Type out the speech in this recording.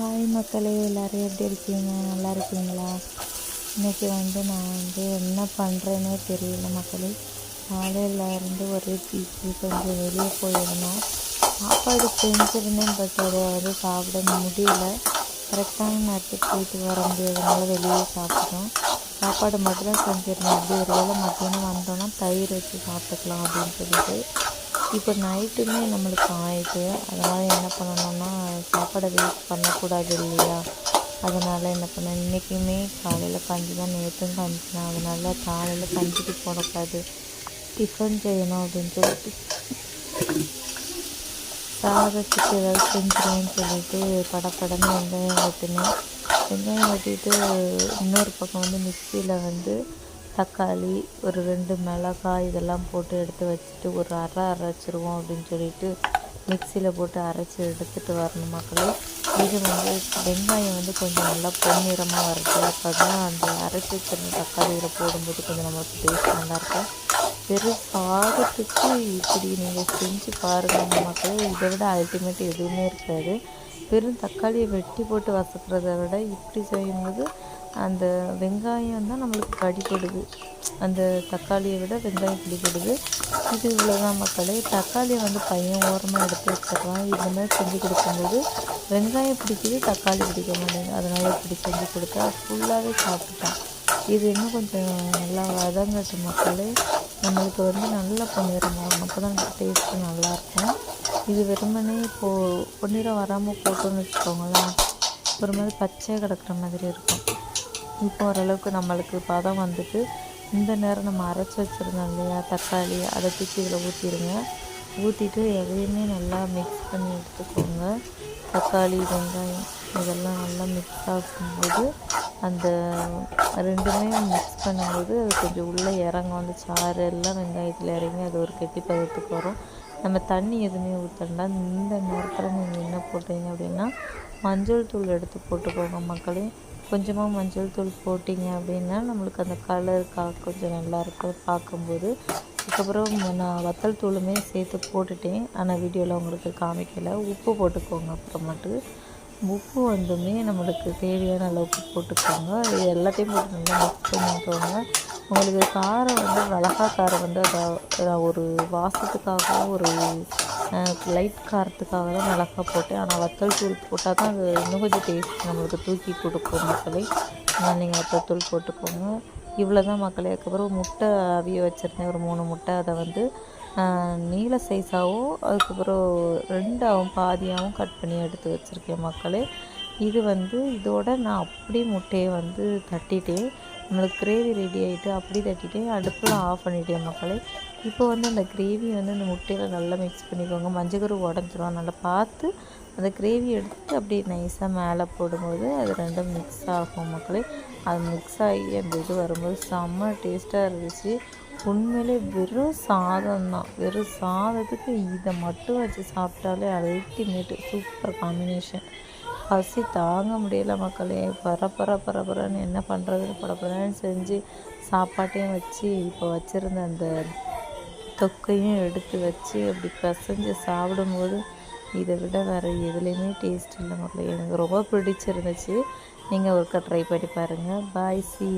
Hi மக்களே எல்லோரும் எப்படி இருக்கீங்க? நல்லா இருக்கீங்களா? இன்றைக்கி வந்து நான் வந்து என்ன பண்ணுறேனே தெரியல மக்களே. காலையில் இருந்து ஒரே பீச்சு கொஞ்சம் வெளியே போயிருந்தோம். சாப்பாடு செஞ்சிருந்தேன் பட் அதை வந்து சாப்பிட முடியல. கரெக்டான நேரத்துக்கு போயிட்டு வர முடியாதனால வெளியே சாப்பிட்டோம். சாப்பாடு மட்டும் தான் செஞ்சிருந்தேன். அப்படி ஒரு வேளை மத்தியானம் வந்தோன்னா தயிர் வச்சு சாப்பிட்டுக்கலாம் அப்படின்னு சொல்லிட்டு. இப்போ நைட்டுமே நம்மளுக்கு ஆயிடுது அதனால் என்ன பண்ணணும்னா சாப்பாடை வேஸ்ட் பண்ணக்கூடாது இல்லையா? அதனால் என்ன பண்ணேன் இன்றைக்குமே காலையில் கஞ்சி தான் நேற்றும் கஞ்சி தான். அதனால் காலையில் கஞ்சிக்கு போடக்கூடாது. டிஃபன் செய்யணும் அப்படின்னு சொல்லிட்டு. சாதத்துக்கு ஏதாவது செஞ்சுருவேன்னு சொல்லிட்டு படப்படன்னு வெங்காயம் வெட்டினேன். வெங்காயம் வெட்டிட்டு இன்னொரு பக்கம் வந்து மிக்சியில் வந்து தக்காளி ஒரு ரெண்டு மிளகாய் இதெல்லாம் போட்டு எடுத்து வச்சுட்டு ஒரு அரை அரைச்சிருவோம் அப்படின்னு சொல்லிட்டு மிக்சியில் போட்டு அரைச்சி எடுத்துகிட்டு வரணும் மக்களே. இது வந்து வெங்காயம் வந்து கொஞ்சம் நல்லா பொன்னிறமாக வருது அப்போ தான் அந்த அரைச்சி வச்சிருந்த தக்காளியில் போடும்போது கொஞ்சம் நமக்கு டேஸ்ட் நல்லாயிருக்கும் வெறும் பாகத்துக்கு இப்படி நீங்கள் செஞ்சு பாருங்கள் மக்களே. இதை விட அல்டிமேட் எதுவுமே இருக்காது. வெறும் தக்காளியை வெட்டி போட்டு வசக்கிறத விட இப்படி செய்யும்போது அந்த வெங்காயம் தான் நம்மளுக்கு கடிப்படுது அந்த தக்காளியை விட வெங்காயம் பிடிப்படுது இது இவ்வளோதான் மக்களே. தக்காளியை வந்து பையன் ஓரமாக எடுத்து வச்சிடலாம் இந்த மாதிரி செஞ்சு கொடுக்கும்போது வெங்காயம் பிடிக்குது தக்காளி பிடிக்க மாட்டேங்குது. அதனால் இப்படி செஞ்சு கொடுத்தா ஃபுல்லாகவே சாப்பிட்டான். இது இன்னும் கொஞ்சம் நல்லா வதங்கட்டு மக்களே. நம்மளுக்கு வந்து நல்ல பொன்னிறமாகும் அப்போ தான் டேஸ்ட்டு நல்லாயிருக்கும் இது வெறுமனே இப்போது பொன்னிறம் வராமல் போட்டோன்னு வச்சுக்கோங்களேன். ஒரு மாதிரி பச்சையாக கிடக்குற மாதிரி இருக்கும். இப்போ ஓரளவுக்கு நம்மளுக்கு பதம் வந்துட்டு இந்த நேரம் நம்ம அரைச்சி வச்சுருந்தோம் இல்லையா? தக்காளி அதை தூக்கி இதில் ஊற்றிடுங்க ஊற்றிட்டு எதையுமே நல்லா மிக்ஸ் பண்ணி எடுத்துக்கோங்க. தக்காளி வெங்காயம் இதெல்லாம் நல்லா மிக்ஸ் ஆகும்போது அந்த ரெண்டுமே மிக்ஸ் பண்ணும்போது அது கொஞ்சம் உள்ளே இறங்கும். அந்த சாறு எல்லாம் வெங்காயத்தில் இறங்கி அது ஒரு கெட்டி பதத்துக்கு வரும். நம்ம தண்ணி எதுவுமே ஊற்றண்டா இந்த நேரத்தில் நீங்கள் என்ன போட்டீங்க அப்படின்னா மஞ்சள் தூள் எடுத்து போட்டுக்கோங்க மக்களே. கொஞ்சமாக மஞ்சள் தூள் போட்டிங்க அப்படின்னா நம்மளுக்கு அந்த கலர் கொஞ்சம் நல்லாயிருக்கும் பார்க்கும்போது. அதுக்கப்புறம் நான் வத்தல் தூளுமே சேர்த்து போட்டுட்டேன். ஆனால் வீடியோவில் உங்களுக்கு காமிக்கலை. உப்பு போட்டுக்கோங்க அப்புறமேட்டு. உப்பு வந்துமே நம்மளுக்கு தேவையான அளவுக்கு போட்டுக்கோங்க. இது எல்லாத்தையும் போட்டு நல்லா மிக்ஸ் பண்ணிக்கோங்க. உங்களுக்கு காரம் வந்து மிளகா காரம் வந்து அதை ஒரு வாசத்துக்காகவும் ஒரு லைட் காரத்துக்காக தான் மிளகா போட்டேன். ஆனால் வத்தல் தூள் போட்டால் தான் அது இன்னும் கொஞ்சம் டேஸ்ட் நம்மளுக்கு தூக்கி கொடுக்கும் மக்களே. நீங்கள் வத்தல் தூள் போட்டுக்கோங்க. இவ்வளோ தான் மக்களே. அதுக்கப்புறம் முட்டை அவிய வச்சுருந்தேன். ஒரு மூணு முட்டை. அதை வந்து நீல சைஸாகவும் அதுக்கப்புறம் ரெண்டாகவும் பாதியாகவும் கட் பண்ணி எடுத்து வச்சுருக்கேன் மக்களே. இது வந்து இதோட நான் அப்படியே முட்டையை வந்து தட்டிட்டேன். நம்மளுக்கு கிரேவி ரெடி ஆகிட்டு அப்படி தட்டிட்டு அடுப்பில் ஆஃப் பண்ணிட்டேன் மக்களே. இப்போ வந்து அந்த கிரேவி வந்து அந்த முட்டையில் நல்லா மிக்ஸ் பண்ணிக்கோங்க. மஞ்சக்கரு உடஞ்சிரும். நல்லா பார்த்து அந்த கிரேவி எடுத்து அப்படியே நைஸாக மேலே போடும்போது அது ரெண்டும் மிக்ஸ் ஆகும் மக்களே. அது மிக்ஸ் ஆகி அந்த இது வரும்போது செம்ம டேஸ்ட்டாக இருந்துச்சு. உண்மையிலே வெறும் சாதம் தான். வெறும் சாதத்துக்கு இதை மட்டும் வச்சு சாப்பிட்டாலே அல்டிமேட்டு சூப்பர் காம்பினேஷன் பசி தாங்க முடியல மக்களே. பர பர பரபரன்னு என்ன பண்ணுறதுன்னு படப்படன்னு செஞ்சு சாப்பாட்டையும் வச்சு இப்போ வச்சுருந்த அந்த தொக்கையும் எடுத்து வச்சு அப்படி பசஞ்சு சாப்பிடும்போது இதை விட வேறு எதுலேயுமே டேஸ்ட் இல்லை மக்களே. எனக்கு ரொம்ப பிடிச்சிருந்துச்சு. நீங்கள் ஒருக்கா ட்ரை பண்ணி பாருங்கள் பாய் சி